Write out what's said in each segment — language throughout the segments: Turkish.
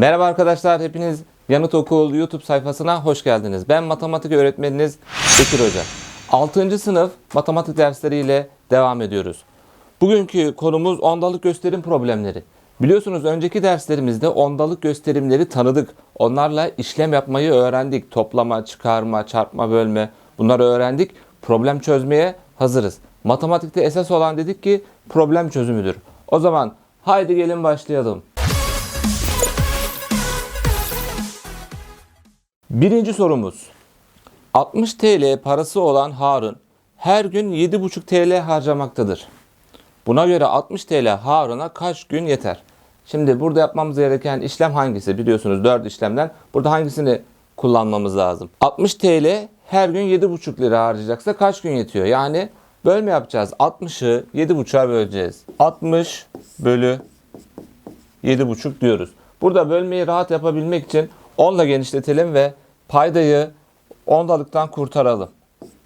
Merhaba arkadaşlar, hepiniz Yanıt Okul YouTube sayfasına hoş geldiniz. Ben matematik öğretmeniniz Bekir Hoca. 6. sınıf matematik dersleriyle devam ediyoruz. Bugünkü konumuz ondalık gösterim problemleri. Biliyorsunuz önceki derslerimizde ondalık gösterimleri tanıdık. Onlarla işlem yapmayı öğrendik. Toplama, çıkarma, çarpma, bölme bunları öğrendik. Problem çözmeye hazırız. Matematikte esas olan dedik ki problem çözümüdür. O zaman haydi gelin başlayalım. Birinci sorumuz. 60 TL parası olan Harun her gün 7,5 TL harcamaktadır. Buna göre 60 TL Harun'a kaç gün yeter? Şimdi burada yapmamız gereken işlem hangisi? Biliyorsunuz 4 işlemden. Burada hangisini kullanmamız lazım? 60 TL her gün 7,5 lira harcayacaksa kaç gün yetiyor? Yani bölme yapacağız. 60'ı 7,5'a böleceğiz. 60 bölü 7,5 diyoruz. Burada bölmeyi rahat yapabilmek için 10 ile genişletelim ve paydayı ondalıktan kurtaralım.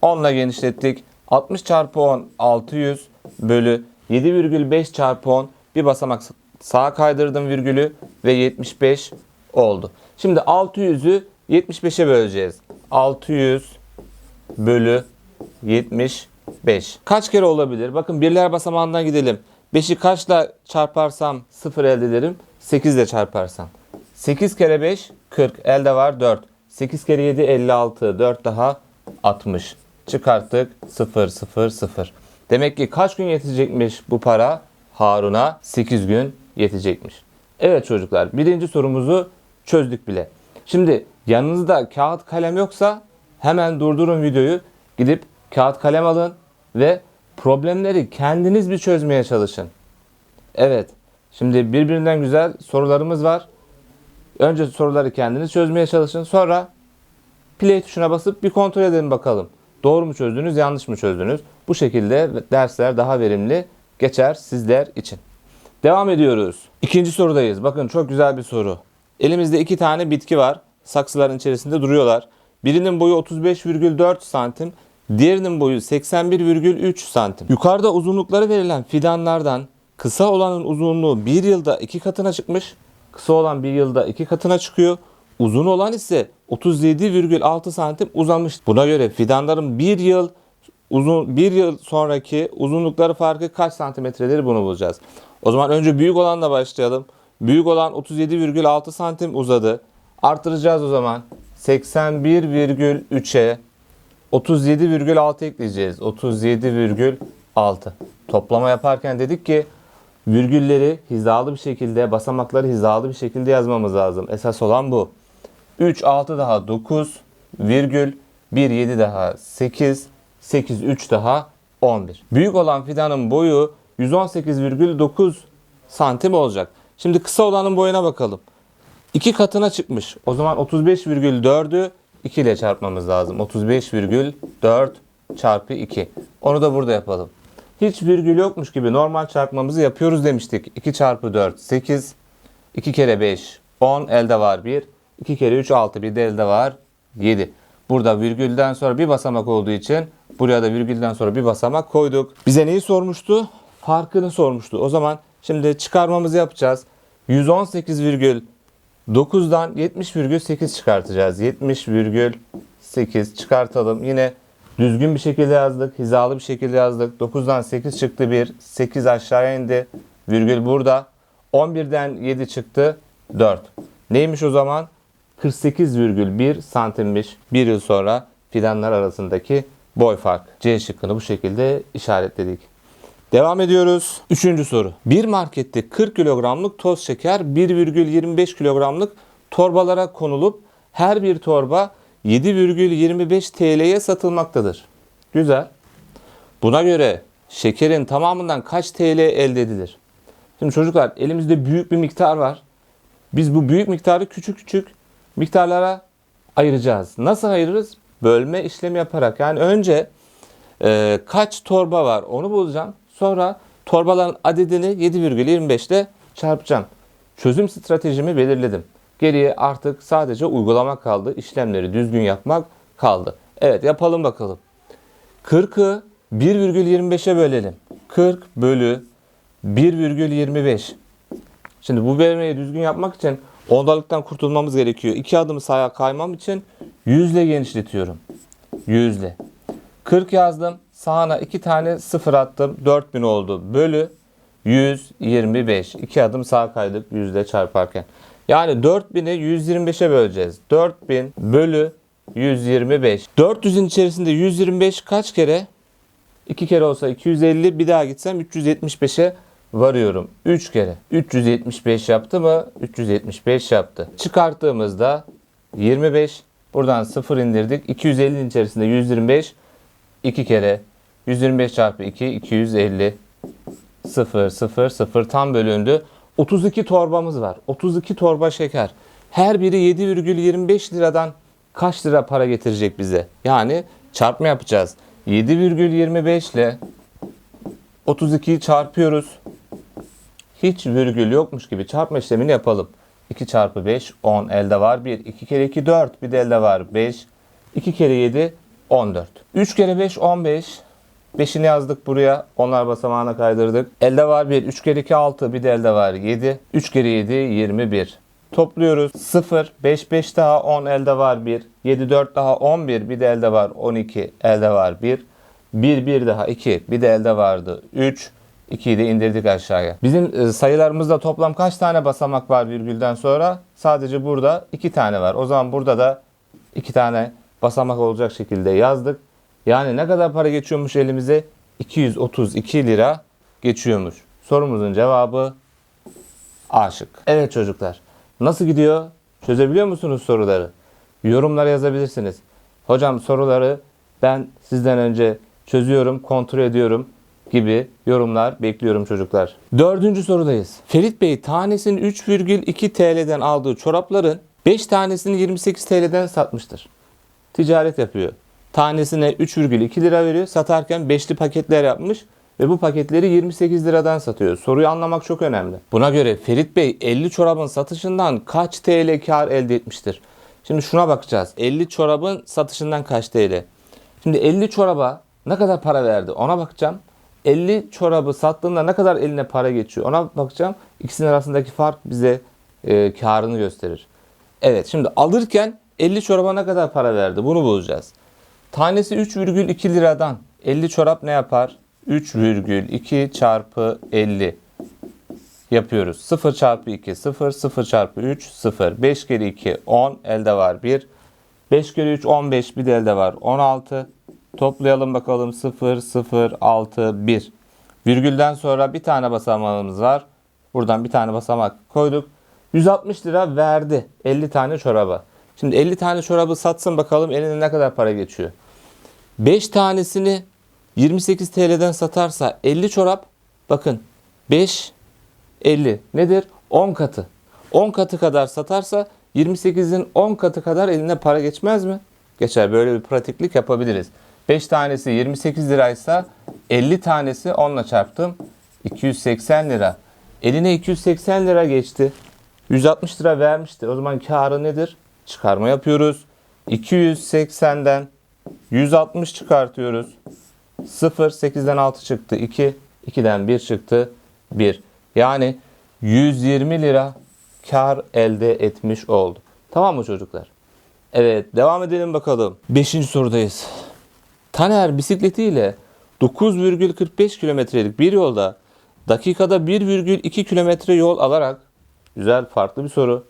10 ile genişlettik. 60 çarpı 10 600 bölü 7,5 çarpı 10 bir basamak sağa kaydırdım virgülü ve 75 oldu. Şimdi 600'ü 75'e böleceğiz. 600 bölü 75. Kaç kere olabilir? Bakın birler basamağından gidelim. 5'i kaçla çarparsam 0 elde ederim. 8 ile çarparsam. 8 kere 5 40. Elde var 4. 8 kere 7 56. 4 daha 60. Çıkarttık 0 0 0. Demek ki kaç gün yetecekmiş bu para? Harun'a 8 gün yetecekmiş. Evet çocuklar birinci sorumuzu çözdük bile. Şimdi yanınızda kağıt kalem yoksa hemen durdurun videoyu. Gidip kağıt kalem alın ve problemleri kendiniz bir çözmeye çalışın. Evet. Şimdi birbirinden güzel sorularımız var. Önce soruları kendiniz çözmeye çalışın. Sonra play tuşuna basıp bir kontrol edelim bakalım. Doğru mu çözdünüz, yanlış mı çözdünüz? Bu şekilde dersler daha verimli geçer sizler için. Devam ediyoruz. İkinci sorudayız. Bakın çok güzel bir soru. Elimizde iki tane bitki var. Saksıların içerisinde duruyorlar. Birinin boyu 35,4 santim. Diğerinin boyu 81,3 santim. Yukarıda uzunlukları verilen fidanlardan kısa olanın uzunluğu bir yılda iki katına çıkmış. Kısa olan bir yılda iki katına çıkıyor. Uzun olan ise 37,6 santim uzamış. Buna göre fidanların bir yıl uzun bir yıl sonraki uzunlukları farkı kaç santimetredir bunu bulacağız. O zaman önce büyük olanla başlayalım. Büyük olan 37,6 santim uzadı. Artıracağız o zaman. 81,3'e 37,6 ekleyeceğiz. 37,6. Toplama yaparken dedik ki virgülleri hizalı bir şekilde, basamakları hizalı bir şekilde yazmamız lazım. Esas olan bu. 3, 6 daha 9, virgül, 1, 7 daha 8, 8, 3 daha 11. Büyük olan fidanın boyu 118,9 santim olacak. Şimdi kısa olanın boyuna bakalım. 2 katına çıkmış. O zaman 35,4'ü 2 ile çarpmamız lazım. 35,4 çarpı 2. Onu da burada yapalım. Hiç virgül yokmuş gibi normal çarpmamızı yapıyoruz demiştik. 2 çarpı 4 8. 2 kere 5 10 elde var 1. 2 kere 3 6 bir de elde var 7. Burada virgülden sonra bir basamak olduğu için buraya da virgülden sonra bir basamak koyduk. Bize neyi sormuştu? Farkını sormuştu. O zaman şimdi çıkarmamızı yapacağız. 118,9'dan 70,8 çıkartacağız. 70,8 çıkartalım. Yine düzgün bir şekilde yazdık. Hizalı bir şekilde yazdık. 9'dan 8 çıktı 1. 8 aşağıya indi. Virgül burada. 11'den 7 çıktı 4. Neymiş o zaman? 48,1 santimmiş. Bir yıl sonra fidanlar arasındaki boy fark. C şıkkını bu şekilde işaretledik. Devam ediyoruz. Üçüncü soru. Bir markette 40 kilogramlık toz şeker 1,25 kilogramlık torbalara konulup her bir torba 7,25 TL'ye satılmaktadır. Güzel. Buna göre şekerin tamamından kaç TL elde edilir? Şimdi çocuklar elimizde büyük bir miktar var. Biz bu büyük miktarı küçük küçük miktarlara ayıracağız. Nasıl ayırırız? Bölme işlemi yaparak. Yani önce e, kaç torba var onu bulacağım. Sonra torbaların adedini 7,25 ile çarpacağım. Çözüm stratejimi belirledim. Geriye artık sadece uygulamak kaldı. İşlemleri düzgün yapmak kaldı. Evet yapalım bakalım. 40'ı 1,25'e bölelim. 40 bölü 1,25. Şimdi bu bölmeyi düzgün yapmak için Ondalıktan kurtulmamız gerekiyor. İki adım sağa kaymam için 100 ile genişletiyorum. 100 ile. 40 yazdım. Sağına iki tane sıfır attım. 4000 oldu. Bölü 125. İki adım sağa kaydık 100 ile çarparken. Yani 4000'i 125'e böleceğiz. 4000 bölü 125. 400'ün içerisinde 125 kaç kere? 2 kere olsa 250 bir daha gitsem 375'e varıyorum. 3 kere. 375 yaptı mı? 375 yaptı. Çıkarttığımızda 25 buradan 0 indirdik. 250'nin içerisinde 125 2 kere 125 çarpı 2 250 0 0 0 tam bölündü. 32 torbamız var. 32 torba şeker. Her biri 7,25 liradan kaç lira para getirecek bize? Yani çarpma yapacağız. 7,25 ile 32'yi çarpıyoruz. Hiç virgül yokmuş gibi çarpma işlemini yapalım. 2 çarpı 5 10 elde var 1. 2 kere 2 4 bir de elde var 5. 2 kere 7 14. 3 kere 5 15. 5'ini yazdık buraya. Onlar basamağına kaydırdık. Elde var 1. 3 kere 2 6. Bir de elde var 7. 3 kere 7 21. Topluyoruz. 0. 5 5 daha 10 elde var 1. 7 4 daha 11. Bir de elde var 12. Elde var 1. 1 1 daha 2. Bir de elde vardı 3. 2'yi de indirdik aşağıya. Bizim e, sayılarımızda toplam kaç tane basamak var virgülden sonra? Sadece burada 2 tane var. O zaman burada da 2 tane basamak olacak şekilde yazdık. Yani ne kadar para geçiyormuş elimize? 232 lira geçiyormuş. Sorumuzun cevabı A şık. Evet çocuklar. Nasıl gidiyor? Çözebiliyor musunuz soruları? Yorumlara yazabilirsiniz. Hocam soruları ben sizden önce çözüyorum, kontrol ediyorum gibi yorumlar bekliyorum çocuklar. Dördüncü sorudayız. Ferit Bey tanesini 3,2 TL'den aldığı çorapların 5 tanesini 28 TL'den satmıştır. Ticaret yapıyor. Tanesine 3,2 lira veriyor. Satarken beşli paketler yapmış ve bu paketleri 28 liradan satıyor. Soruyu anlamak çok önemli. Buna göre Ferit Bey 50 çorabın satışından kaç TL kar elde etmiştir? Şimdi şuna bakacağız. 50 çorabın satışından kaç TL? Şimdi 50 çoraba ne kadar para verdi ona bakacağım. 50 çorabı sattığında ne kadar eline para geçiyor ona bakacağım. İkisinin arasındaki fark bize e, karını gösterir. Evet şimdi alırken 50 çoraba ne kadar para verdi bunu bulacağız. Tanesi 3,2 liradan 50 çorap ne yapar? 3,2 çarpı 50 yapıyoruz. 0 çarpı 2 0, 0 çarpı 3 0. 5 kere 2 10 elde var 1. 5 kere 3 15 bir de elde var 16. Toplayalım bakalım 0 0 6 1. Virgülden sonra bir tane basamağımız var. Buradan bir tane basamak koyduk. 160 lira verdi 50 tane çoraba. Şimdi 50 tane çorabı satsın bakalım eline ne kadar para geçiyor. 5 tanesini 28 TL'den satarsa 50 çorap bakın 5 50 nedir? 10 katı. 10 katı kadar satarsa 28'in 10 katı kadar eline para geçmez mi? Geçer. Böyle bir pratiklik yapabiliriz. 5 tanesi 28 liraysa 50 tanesi 10 ile çarptım. 280 lira. Eline 280 lira geçti. 160 lira vermişti. O zaman karı nedir? Çıkarma yapıyoruz. 280'den 160 çıkartıyoruz. 0, 8'den 6 çıktı 2, 2'den 1 çıktı 1. Yani 120 lira kar elde etmiş oldu. Tamam mı çocuklar? Evet devam edelim bakalım. 5. sorudayız. Taner bisikletiyle 9,45 kilometrelik bir yolda dakikada 1,2 kilometre yol alarak güzel farklı bir soru.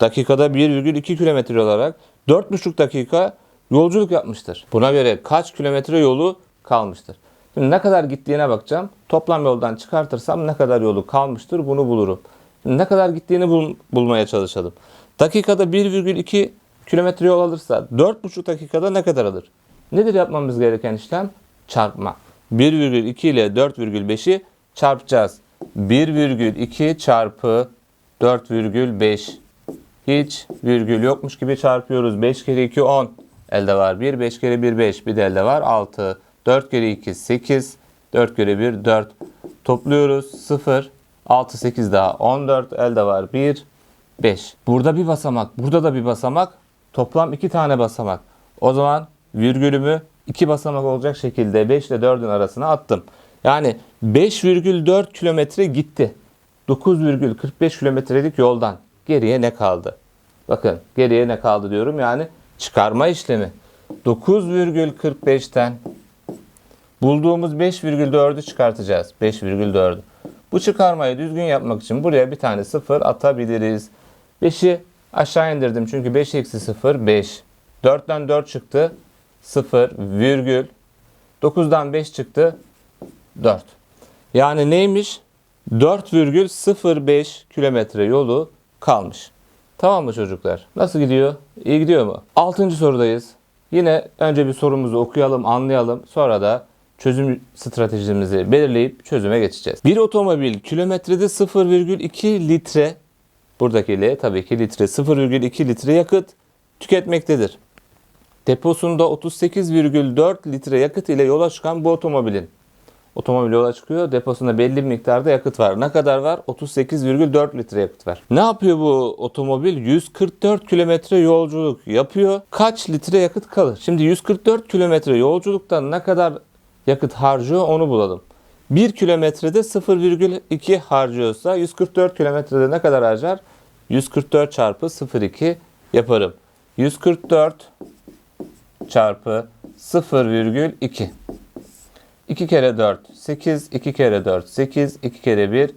Dakikada 1,2 kilometre olarak 4,5 dakika yolculuk yapmıştır. Buna göre kaç kilometre yolu kalmıştır? Şimdi ne kadar gittiğine bakacağım. Toplam yoldan çıkartırsam ne kadar yolu kalmıştır bunu bulurum. Ne kadar gittiğini bul- bulmaya çalışalım. Dakikada 1,2 kilometre yol alırsa 4,5 dakikada ne kadar alır? Nedir yapmamız gereken işlem? Çarpma. 1,2 ile 4,5'i çarpacağız. 1,2 çarpı 4,5 hiç virgül yokmuş gibi çarpıyoruz. 5 kere 2 10. Elde var 1. 5 kere 1 5. Bir de elde var 6. 4 kere 2 8. 4 kere 1 4. Topluyoruz 0. 6 8 daha 14. Elde var 1 5. Burada bir basamak. Burada da bir basamak. Toplam 2 tane basamak. O zaman virgülümü 2 basamak olacak şekilde 5 ile 4'ün arasına attım. Yani 5,4 kilometre gitti. 9,45 kilometrelik yoldan geriye ne kaldı? Bakın geriye ne kaldı diyorum yani çıkarma işlemi. 9,45'ten bulduğumuz 5,4'ü çıkartacağız. 5,4'ü. Bu çıkarmayı düzgün yapmak için buraya bir tane 0 atabiliriz. 5'i aşağı indirdim çünkü 5 eksi 0 5. 4'ten 4 çıktı 0 virgül. 9'dan 5 çıktı 4. Yani neymiş? 4,05 kilometre yolu kalmış. Tamam mı çocuklar? Nasıl gidiyor? İyi gidiyor mu? Altıncı sorudayız. Yine önce bir sorumuzu okuyalım, anlayalım. Sonra da çözüm stratejimizi belirleyip çözüme geçeceğiz. Bir otomobil kilometrede 0,2 litre, buradaki L tabii ki litre, 0,2 litre yakıt tüketmektedir. Deposunda 38,4 litre yakıt ile yola çıkan bu otomobilin Otomobil yola çıkıyor. Deposunda belli bir miktarda yakıt var. Ne kadar var? 38,4 litre yakıt var. Ne yapıyor bu otomobil? 144 kilometre yolculuk yapıyor. Kaç litre yakıt kalır? Şimdi 144 kilometre yolculukta ne kadar yakıt harcıyor onu bulalım. 1 kilometrede 0,2 harcıyorsa 144 kilometrede ne kadar harcar? 144 çarpı 0,2 yaparım. 144 çarpı 0,2. 2 kere 4 8, 2 kere 4 8, 2 kere 1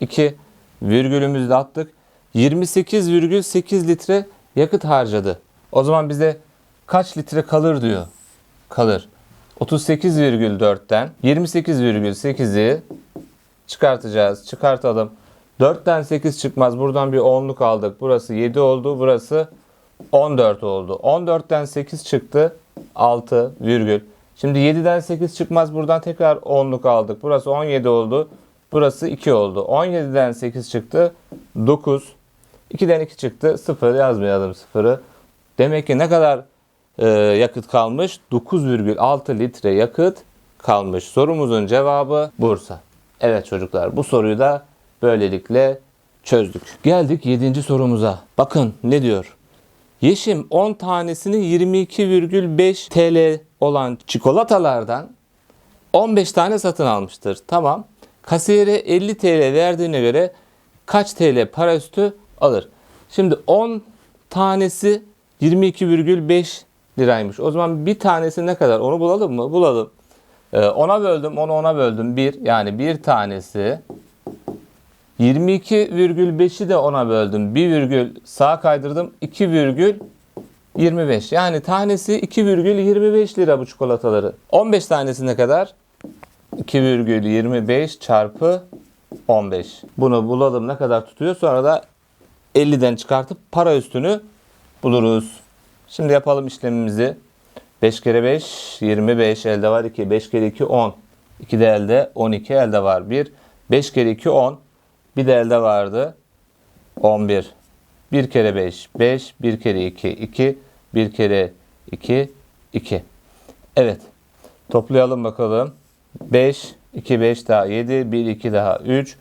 2 virgülümüzü de attık. 28,8 litre yakıt harcadı. O zaman bize kaç litre kalır diyor. Kalır. 38,4'ten 28,8'i çıkartacağız. Çıkartalım. 4'ten 8 çıkmaz. Buradan bir 10'luk aldık. Burası 7 oldu. Burası 14 oldu. 14'ten 8 çıktı. 6 virgül. Şimdi 7'den 8 çıkmaz. Buradan tekrar 10'luk aldık. Burası 17 oldu. Burası 2 oldu. 17'den 8 çıktı. 9. 2'den 2 çıktı. 0 yazmayalım 0'ı. Demek ki ne kadar e, yakıt kalmış? 9,6 litre yakıt kalmış. Sorumuzun cevabı Bursa. Evet çocuklar bu soruyu da böylelikle çözdük. Geldik 7. sorumuza. Bakın ne diyor? Yeşim 10 tanesini 22,5 TL olan çikolatalardan 15 tane satın almıştır. Tamam. Kasiyere 50 TL verdiğine göre kaç TL para üstü alır? Şimdi 10 tanesi 22,5 liraymış. O zaman bir tanesi ne kadar? Onu bulalım mı? Bulalım. Ee, ona böldüm, onu ona böldüm. 1 yani bir tanesi 22,5'i de ona böldüm. 1 virgül sağa kaydırdım. 2 virgül 25. Yani tanesi 2,25 lira bu çikolataları. 15 tanesi ne kadar? 2,25 çarpı 15. Bunu bulalım ne kadar tutuyor. Sonra da 50'den çıkartıp para üstünü buluruz. Şimdi yapalım işlemimizi. 5 kere 5 25 elde var 2. 5 kere 2 10. 2 de elde 12 elde var 1. 5 kere 2 10. Bir de elde vardı 11. 1 kere 5 5. 1 kere 2 2. 1 kere 2 2. Evet. Toplayalım bakalım. 5 2 5 daha 7 1 2 daha 3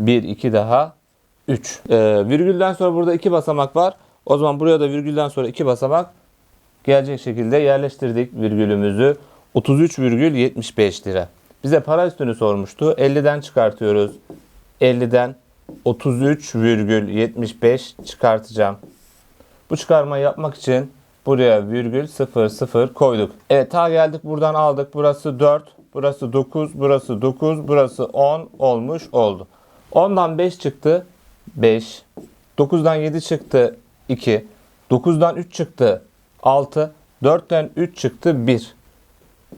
1 2 daha 3. Ee, virgülden sonra burada 2 basamak var. O zaman buraya da virgülden sonra 2 basamak gelecek şekilde yerleştirdik virgülümüzü. 33,75 lira. Bize para üstünü sormuştu. 50'den çıkartıyoruz. 50'den 33,75 çıkartacağım. Bu çıkarmayı yapmak için buraya virgül 00 koyduk. Evet ta geldik buradan aldık. Burası 4, burası 9, burası 9, burası 10 olmuş oldu. 10'dan 5 çıktı 5. 9'dan 7 çıktı 2. 9'dan 3 çıktı 6. 4'ten 3 çıktı 1.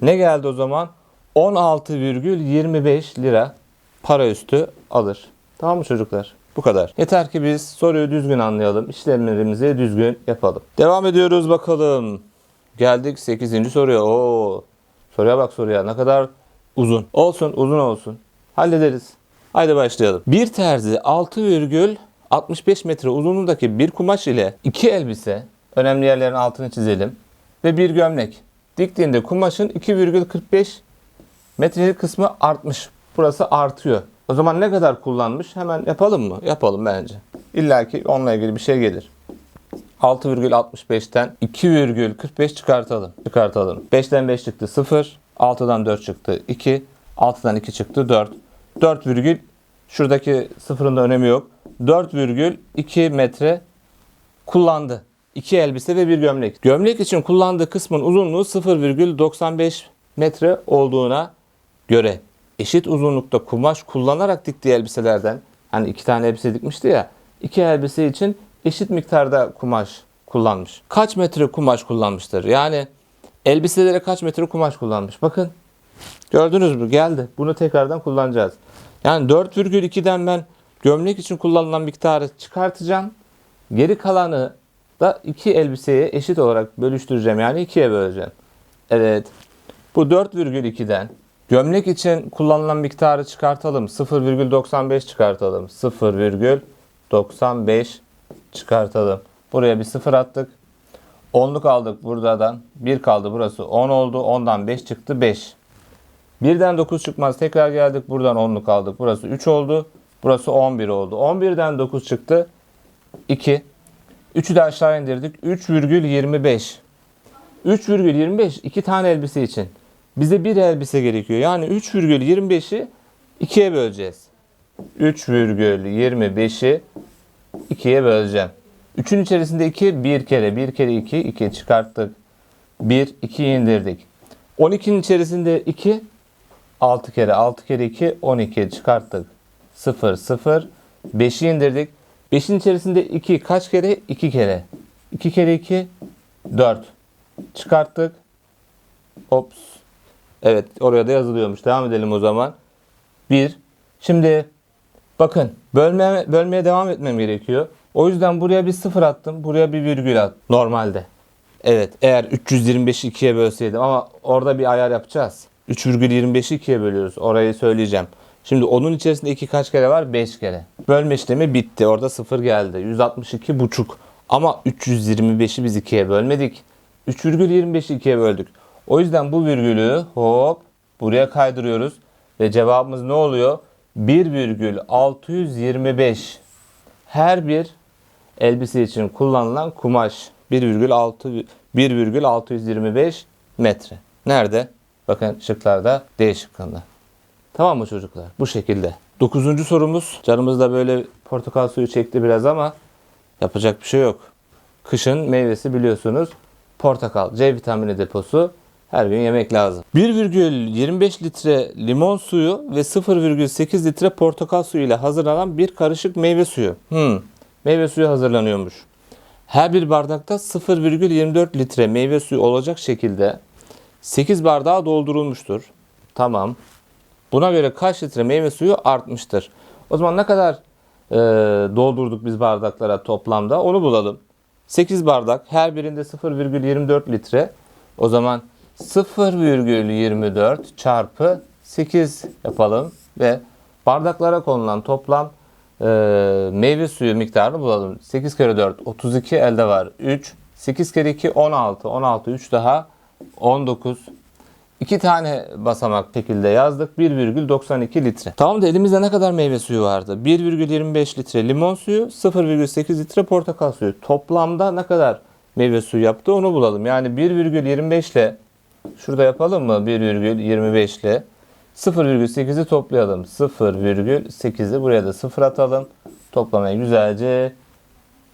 Ne geldi o zaman? 16,25 lira para üstü alır. Tamam mı çocuklar? Bu kadar. Yeter ki biz soruyu düzgün anlayalım. işlemlerimizi düzgün yapalım. Devam ediyoruz bakalım. Geldik 8. soruya. Oo. Soruya bak soruya. Ne kadar uzun. Olsun uzun olsun. Hallederiz. Haydi başlayalım. Bir terzi 6,65 metre uzunluğundaki bir kumaş ile iki elbise, önemli yerlerin altını çizelim, ve bir gömlek diktiğinde kumaşın 2,45 metrelik kısmı artmış. Burası artıyor. O zaman ne kadar kullanmış? Hemen yapalım mı? Yapalım bence. İlla ki onunla ilgili bir şey gelir. 6,65'ten 2,45 çıkartalım. Çıkartalım. 5'ten 5 çıktı 0. 6'dan 4 çıktı 2. 6'dan 2 çıktı 4. Şuradaki sıfırın da önemi yok. 4,2 metre kullandı. İki elbise ve bir gömlek. Gömlek için kullandığı kısmın uzunluğu 0,95 metre olduğuna göre eşit uzunlukta kumaş kullanarak diktiği elbiselerden hani iki tane elbise dikmişti ya iki elbise için eşit miktarda kumaş kullanmış. Kaç metre kumaş kullanmıştır? Yani elbiselere kaç metre kumaş kullanmış? Bakın gördünüz mü? Geldi. Bunu tekrardan kullanacağız. Yani 4,2'den ben gömlek için kullanılan miktarı çıkartacağım. Geri kalanı da iki elbiseye eşit olarak bölüştüreceğim. Yani ikiye böleceğim. Evet. Bu 4,2'den gömlek için kullanılan miktarı çıkartalım. 0,95 çıkartalım. 0,95 çıkartalım. Buraya bir sıfır attık. 10'luk aldık buradan. 1 kaldı burası 10 oldu. 10'dan 5 çıktı 5. Birden 9 çıkmaz. Tekrar geldik. Buradan 10'luk aldık. Burası 3 oldu. Burası 11 oldu. 11'den 9 çıktı. 2. 3'ü de aşağı indirdik. 3,25. 3,25 iki tane elbise için. Bize bir elbise gerekiyor. Yani 3,25'i 2'ye böleceğiz. 3,25'i 2'ye böleceğim. 3'ün içerisinde 2 bir kere. bir kere 2 2 çıkarttık. 1 2 indirdik. 12'nin içerisinde 2 6 kere 6 kere 2 12 çıkarttık. 0 0 5'i indirdik. 5'in içerisinde 2 kaç kere? 2 kere. 2 kere 2 4. Çıkarttık. Ops. Evet oraya da yazılıyormuş. Devam edelim o zaman. 1. Şimdi bakın bölmeye, bölmeye devam etmem gerekiyor. O yüzden buraya bir sıfır attım. Buraya bir virgül at. Normalde. Evet eğer 325'i 2'ye bölseydim ama orada bir ayar yapacağız. 3,25'i 2'ye bölüyoruz. Orayı söyleyeceğim. Şimdi onun içerisinde 2 kaç kere var? 5 kere. Bölme işlemi bitti. Orada 0 geldi. 162 buçuk. Ama 325'i biz 2'ye bölmedik. 3,25'i 2'ye böldük. O yüzden bu virgülü hop buraya kaydırıyoruz. Ve cevabımız ne oluyor? 1,625. Her bir elbise için kullanılan kumaş 1,6 1,625 metre. Nerede? Bakın şıklarda D şıkkında. Tamam mı çocuklar? Bu şekilde. Dokuzuncu sorumuz. Canımız da böyle portakal suyu çekti biraz ama yapacak bir şey yok. Kışın meyvesi biliyorsunuz portakal. C vitamini deposu. Her gün yemek lazım. 1,25 litre limon suyu ve 0,8 litre portakal suyu ile hazırlanan bir karışık meyve suyu. Hmm, meyve suyu hazırlanıyormuş. Her bir bardakta 0,24 litre meyve suyu olacak şekilde 8 bardağa doldurulmuştur. Tamam. Buna göre kaç litre meyve suyu artmıştır? O zaman ne kadar e, doldurduk biz bardaklara toplamda onu bulalım. 8 bardak her birinde 0,24 litre. O zaman 0,24 çarpı 8 yapalım ve bardaklara konulan toplam e, meyve suyu miktarını bulalım. 8 kere 4 32 elde var 3. 8 kere 2 16. 16 3 daha 19. İki tane basamak şekilde yazdık. 1,92 litre. Tamam da elimizde ne kadar meyve suyu vardı? 1,25 litre limon suyu, 0,8 litre portakal suyu. Toplamda ne kadar meyve suyu yaptı onu bulalım. Yani 1,25 ile şurada yapalım mı? 1,25 ile 0,8'i toplayalım. 0,8'i buraya da 0 atalım. Toplamayı güzelce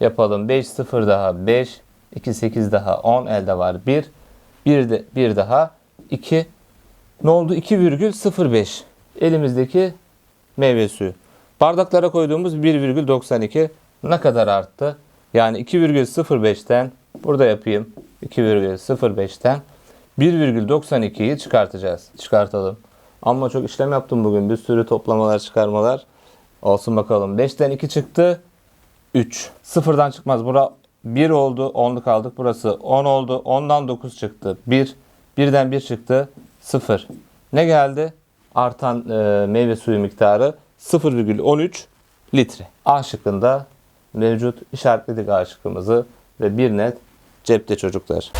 yapalım. 5 0 daha 5, 2 8 daha 10 elde var 1. Bir de bir daha 2 ne oldu? 2,05 elimizdeki meyve suyu. Bardaklara koyduğumuz 1,92 ne kadar arttı? Yani 2,05'ten burada yapayım. 2,05'ten 1,92'yi çıkartacağız. Çıkartalım. Ama çok işlem yaptım bugün. Bir sürü toplamalar, çıkarmalar. Olsun bakalım. 5'ten 2 çıktı. 3. Sıfırdan çıkmaz. Bura 1 oldu. 10'luk aldık. Burası 10 oldu. 10'dan 9 çıktı. 1. Birden 1 çıktı. 0. Ne geldi? Artan e, meyve suyu miktarı 0,13 litre. A şıkkında mevcut. işaretledik A şıkkımızı ve bir net cepte çocuklar.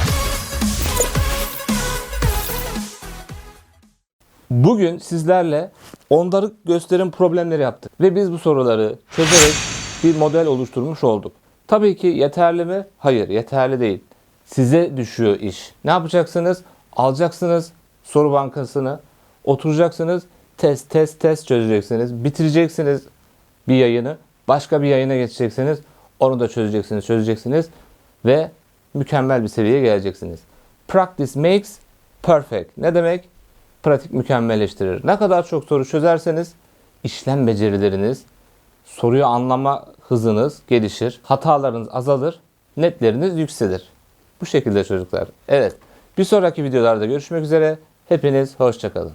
Bugün sizlerle onları gösterim problemleri yaptık ve biz bu soruları çözerek bir model oluşturmuş olduk. Tabii ki yeterli mi? Hayır, yeterli değil. Size düşüyor iş. Ne yapacaksınız? Alacaksınız soru bankasını, oturacaksınız, test test test çözeceksiniz. Bitireceksiniz bir yayını. Başka bir yayına geçeceksiniz. Onu da çözeceksiniz, çözeceksiniz ve mükemmel bir seviyeye geleceksiniz. Practice makes perfect. Ne demek? Pratik mükemmelleştirir. Ne kadar çok soru çözerseniz işlem becerileriniz, soruyu anlama hızınız gelişir, hatalarınız azalır, netleriniz yükselir. Bu şekilde çocuklar. Evet. Bir sonraki videolarda görüşmek üzere. Hepiniz hoşçakalın.